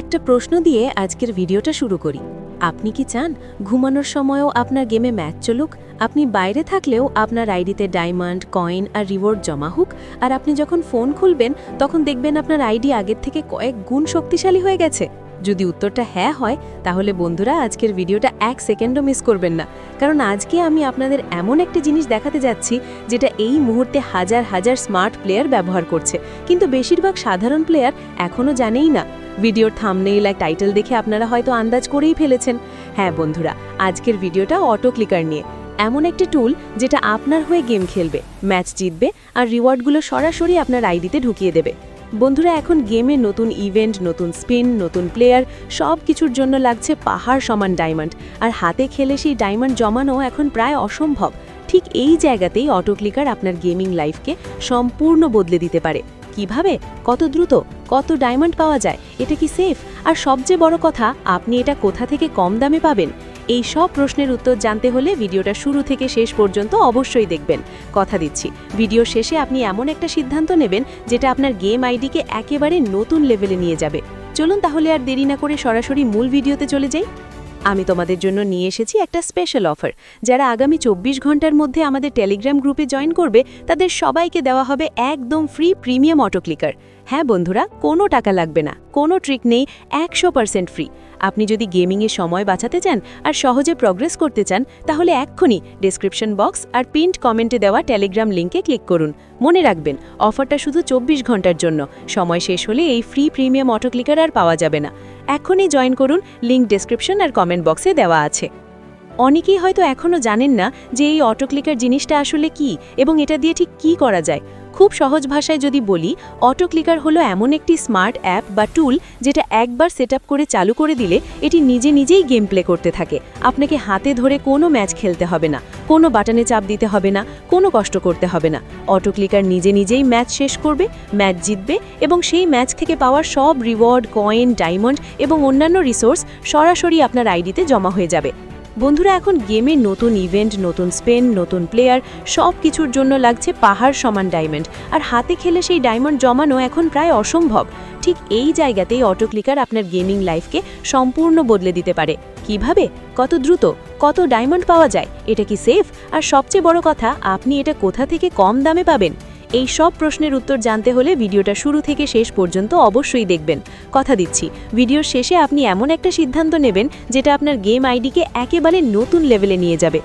একটা প্রশ্ন দিয়ে আজকের ভিডিওটা শুরু করি। আপনি কি চান ঘুমানোর সময়ও আপনার গেমে ম্যাচ চলুক? আপনি বাইরে থাকলেও আপনার আইডিতে ডায়মন্ড, কয়েন আর রিওয়ার্ড জমা হোক। আর আপনি যখন ফোন খুলবেন, তখন দেখবেন আপনার আইডি আগের থেকে কয়েক গুণ শক্তিশালী হয়ে গেছে। যদি উত্তরটা হ্যাঁ হয়, তাহলে বন্ধুরা আজকের ভিডিওটা এক সেকেন্ডও মিস করবেন না। কারণ আজকে আমি আপনাদের এমন একটি জিনিস দেখাতে যাচ্ছি, যেটা এই মুহূর্তে হাজার হাজার স্মার্ট প্লেয়ার ব্যবহার করছে। কিন্তু বেশিরভাগ সাধারণ প্লেয়ার এখনও জানেই না। ভিডিওর থামনেইল এক টাইটেল দেখে আপনারা হয়তো আন্দাজ করেই ফেলেছেন। হ্যাঁ বন্ধুরা, আজকের ভিডিওটা অটো ক্লিকার নিয়ে। এমন একটি টুল যেটা আপনার হয়ে গেম খেলবে, ম্যাচ জিতবে আর রিওয়ার্ডগুলো সরাসরি আপনার আইডিতে ঢুকিয়ে দেবে। বন্ধুরা, এখন গেমে নতুন ইভেন্ট নতুন স্পিন নতুন প্লেয়ার সব কিছুর জন্য লাগছে পাহাড় সমান ডায়মন্ড আর হাতে খেলে সেই ডায়মন্ড জমানো এখন প্রায় অসম্ভব। ঠিক এই জায়গাতেই অটো ক্লিকার আপনার গেমিং লাইফকে সম্পূর্ণ বদলে দিতে পারে। কীভাবে? কত দ্রুত? কত ডায়মন্ড পাওয়া যায়? এটা কি সেফ আর সবচেয়ে বড় কথা, আপনি এটা কোথা থেকে কম দামে পাবেন? এই সব প্রশ্নের উত্তর জানতে হলে ভিডিওটা শুরু থেকে শেষ পর্যন্ত অবশ্যই দেখবেন। কথা দিচ্ছি, ভিডিও শেষে আপনি এমন একটা সিদ্ধান্ত নেবেন যেটা আপনার গেম আইডিকে একেবারে নতুন লেভেলে নিয়ে যাবে। চলুন তাহলে আর দেরি না করে সরাসরি মূল ভিডিওতে চলে যাই। আমি তোমাদের জন্য নিয়ে এসেছি একটা স্পেশাল অফার যারা আগামী চব্বিশ ঘণ্টার মধ্যে আমাদের টেলিগ্রাম গ্রুপে জয়েন করবে, তাদের সবাইকে দেওয়া হবে একদম ফ্রি প্রিমিয়াম অটো ক্লিকার হ্যাঁ বন্ধুরা, কোনো টাকা লাগবে না, কোনো ট্রিক নেই, একশো ফ্রি আপনি যদি গেমিংয়ে সময় বাঁচাতে চান আর সহজে প্রগ্রেস করতে চান, তাহলে এক্ষুনি ডিসক্রিপশন বক্স আর পিন্ট কমেন্টে দেওয়া টেলিগ্রাম লিঙ্কে ক্লিক করুন। মনে রাখবেন অফারটা শুধু চব্বিশ ঘণ্টার জন্য। সময় শেষ হলে এই ফ্রি প্রিমিয়াম অটো ক্লিকার আর পাওয়া যাবে না। এখনই জয়েন করুন লিঙ্ক ডিসক্রিপশন আর কমেন্ট বক্সে দেওয়া আছে। অনেকেই হয়তো এখনও জানেন না যে এই অটো ক্লিকার জিনিসটা আসলে কি এবং এটা দিয়ে ঠিক কি করা যায়। খুব সহজ ভাষায় যদি বলি অটো ক্লিকার হলো এমন একটি স্মার্ট অ্যাপ বা টুল যেটা একবার সেট করে চালু করে দিলে এটি নিজে নিজেই গেম প্লে করতে থাকে। আপনাকে হাতে ধরে কোনো ম্যাচ খেলতে হবে না, কোনো বাটনে চাপ দিতে হবে না, কোনো কষ্ট করতে হবে না। অটো ক্লিকার নিজে নিজেই ম্যাচ শেষ করবে ম্যাচ জিতবে এবং সেই ম্যাচ থেকে পাওয়া সব রিওয়ার্ড কয়েন ডায়মন্ড এবং অন্যান্য রিসোর্স সরাসরি আপনার আইডিতে জমা হয়ে যাবে। বন্ধুরা, এখন গেমে নতুন ইভেন্ট, নতুন স্পেন, নতুন প্লেয়ার সব কিছুর জন্য লাগছে পাহাড় সমান ডায়মন্ড। আর হাতে খেলে সেই ডায়মন্ড জমানো এখন প্রায় অসম্ভব। ঠিক এই জায়গাতেই অটো ক্লিকার আপনার গেমিং লাইফকে সম্পূর্ণ বদলে দিতে পারে। কীভাবে? কত দ্রুত? কত ডায়মন্ড পাওয়া যায়? এটা কি সেফ? আর সবচেয়ে বড় কথা, আপনি এটা কোথা থেকে কম দামে পাবেন? এই সব প্রশ্নের উত্তর জানতে হলে ভিডিওটা শুরু থেকে শেষ পর্যন্ত অবশ্যই দেখবেন। কথা দিচ্ছি, ভিডিওর শেষে আপনি এমন একটা সিদ্ধান্ত নেবেন যেটা আপনার গেম আইডিকে একেবারে নতুন লেভেলে নিয়ে যাবে।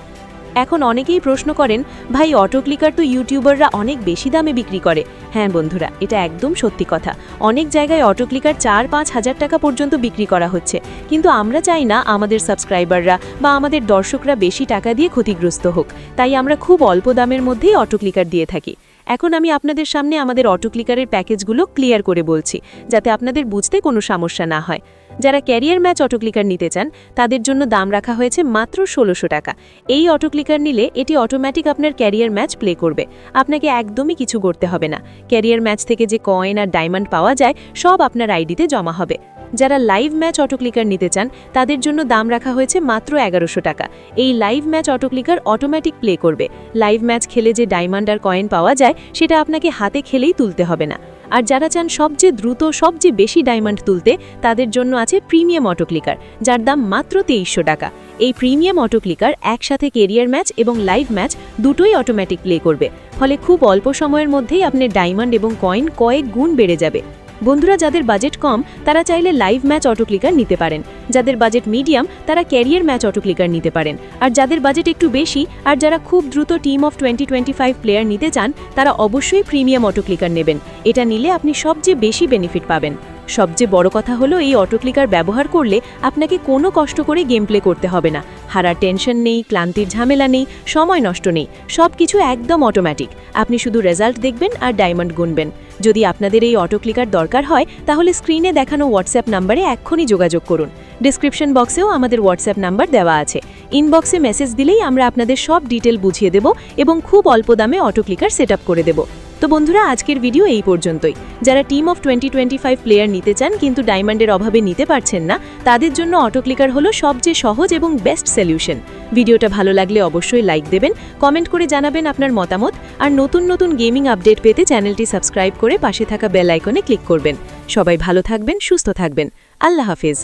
এখন অনেকেই প্রশ্ন করেন, ভাই অটো ক্লিকার তো ইউটিউবাররা অনেক বেশি দামে বিক্রি করে। হ্যাঁ বন্ধুরা, এটা একদম সত্যি কথা। অনেক জায়গায় অটো ক্লিকার চার পাঁচ হাজার টাকা পর্যন্ত বিক্রি করা হচ্ছে। কিন্তু আমরা চাই না আমাদের সাবস্ক্রাইবাররা বা আমাদের দর্শকরা বেশি টাকা দিয়ে ক্ষতিগ্রস্ত হোক। তাই আমরা খুব অল্প দামের মধ্যেই অটো ক্লিকার দিয়ে থাকি। এখন আমি আপনাদের সামনে আমাদের অটো ক্লিকারের প্যাকেজগুলো ক্লিয়ার করে বলছি, যাতে আপনাদের বুঝতে কোনো সমস্যা না হয়। যারা ক্যারিয়ার ম্যাচ অটো ক্লিকার নিতে চান, তাদের জন্য দাম রাখা হয়েছে মাত্র ষোলোশো টাকা। এই অটো ক্লিকার নিলে এটি অটোমেটিক আপনার ক্যারিয়ার ম্যাচ প্লে করবে। আপনাকে একদমই কিছু করতে হবে না। ক্যারিয়ার ম্যাচ থেকে যে কয়েন আর ডায়মন্ড পাওয়া যায়, সব আপনার আইডিতে জমা হবে। যারা লাইভ ম্যাচ অটো ক্লিকার নিতে চান, তাদের জন্য দাম রাখা হয়েছে মাত্র এগারোশো টাকা। এই live match auto clicker automatic play করবে। লাইভ ম্যাচ খেলে যে ডায়মন্ড আর কয়েন পাওয়া যায়, সেটা আপনাকে হাতে খেলেই তুলতে হবে না। আর যারা চান সবচেয়ে দ্রুত, সবচেয়ে বেশি ডায়মন্ড তুলতে, তাদের জন্য আছে প্রিমিয়াম অটো ক্লিকার যার দাম মাত্র তেইশশো টাকা। এই প্রিমিয়াম অটো ক্লিকার একসাথে কেরিয়ার ম্যাচ এবং লাইভ ম্যাচ দুটোই অটোমেটিক প্লে করবে। ফলে খুব অল্প সময়ের মধ্যেই আপনার ডায়মন্ড এবং কয়েন কয়েক গুণ বেড়ে যাবে। বন্ধুরা, যাদের বাজেট কম, তারা চাইলে লাইভ ম্যাচ অটো ক্লিকার নিতে পারেন। যাদের বাজেট মিডিয়াম তারা ক্যারিয়ার ম্যাচ অটো ক্লিকার নিতে পারেন। আর যাদের বাজেট একটু বেশি, আর যারা খুব দ্রুত team of twenty twenty five player নিতে চান, তারা অবশ্যই প্রিমিয়াম অটো ক্লিকার নেবেন। এটা নিলে আপনি সবচেয়ে বেশি বেনিফিট পাবেন। সবচেয়ে বড় কথা হলো এই অটো ক্লিকার ব্যবহার করলে আপনাকে কোনো কষ্ট করে গেম প্লে করতে হবে না। হারার টেনশন নেই, ক্লান্তির ঝামেলা নেই, সময় নষ্ট নেই সব কিছু একদম অটোমেটিক আপনি শুধু রেজাল্ট দেখবেন আর ডায়মন্ড গুনবেন। যদি আপনাদের এই অটো ক্লিকার দরকার হয়, তাহলে স্ক্রিনে দেখানো হোয়াটসঅ্যাপ নাম্বারে এক্ষুনি যোগাযোগ করুন। ডিসক্রিপশন বক্সেও আমাদের হোয়াটসঅ্যাপ নাম্বার দেওয়া আছে। ইনবক্সে মেসেজ দিলেই আমরা আপনাদের সব ডিটেল বুঝিয়ে দেব এবং খুব অল্প দামে অটো ক্লিকার সেট করে দেব। তো বন্ধুরা, আজকের ভিডিও এই পর্যন্তই। যারা team of twenty twenty five player নিতে চান, কিন্তু ডায়মন্ডের অভাবে নিতে পারছেন না, তাদের জন্য অটো ক্লিকার হলো সবচেয়ে সহজ এবং বেস্ট সলিউশন ভিডিওটা ভালো লাগলে অবশ্যই লাইক দেবেন কমেন্ট করে জানাবেন আপনার মতামত, আর নতুন নতুন গেমিং আপডেট পেতে চ্যানেলটি সাবস্ক্রাইব করে পাশে থাকা বেল আইকনে ক্লিক করবেন। সবাই ভালো থাকবেন, সুস্থ থাকবেন। আল্লাহ হাফিজ।